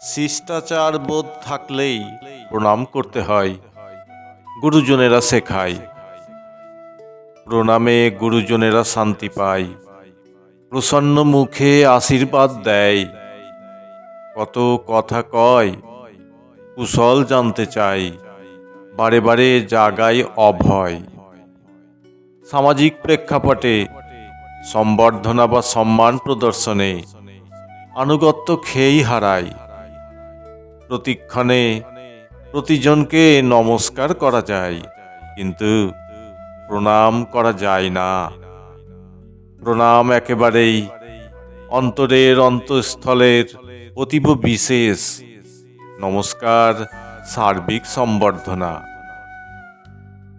শিষ্টাচার বোধ থাকলেই প্রণাম করতে হয়, গুরুজনেরা শেখায়। প্রণামে গুরুজনেরা শান্তি পায়, প্রসন্ন মুখে আশীর্বাদ দেয়। কত কথা কয়, কুশল জানতে চাই বারে বারে জাগায় অভয়। সামাজিক প্রেক্ষাপটে সম্বর্ধনা বা সম্মান প্রদর্শনে আনুগত্য খেয়েই হারায়। প্রতিক্ষণে প্রতিজনকে নমস্কার করা যায়, কিন্তু প্রণাম করা যায় না। প্রণাম একেবারেই অন্তরের অন্তঃস্থলের অতীব বিশেষ। নমস্কার, সার্বিক সম্বর্ধনা।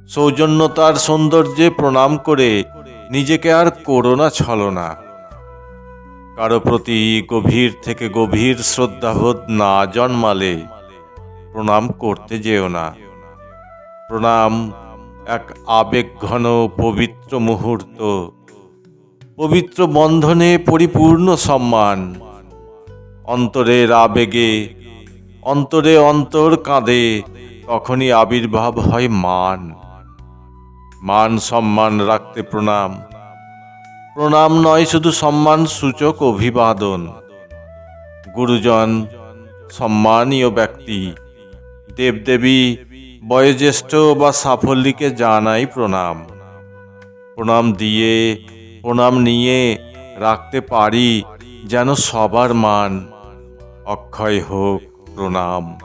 সৌজন্যতার সৌন্দর্যে প্রণাম করে নিজেকে আর করোনা ছলনা কারও প্রতি গভীর থেকে গভীর শ্রদ্ধাবোধ না জন্মালে প্রণাম করতে যেও না। প্রণাম এক আবেগঘন পবিত্র মুহূর্ত, পবিত্র বন্ধনে পরিপূর্ণ সম্মান। অন্তরের আবেগে, অন্তরে অন্তর কাঁদে, তখনই আবির্ভাব হয় মান। মান সম্মান রাখতে প্রণাম প্রণাম নয়, শুধু সম্মান সূচক অভিবাদন। গুরুজন, সম্মানীয় ব্যক্তি, দেবদেবী, বয়োজ্যেষ্ঠ বা সাফল্যকে জানাই প্রণাম। প্রণাম দিয়ে, প্রণাম নিয়ে রাখতে পারি যেন সবার মান। অক্ষয় হোক প্রণাম।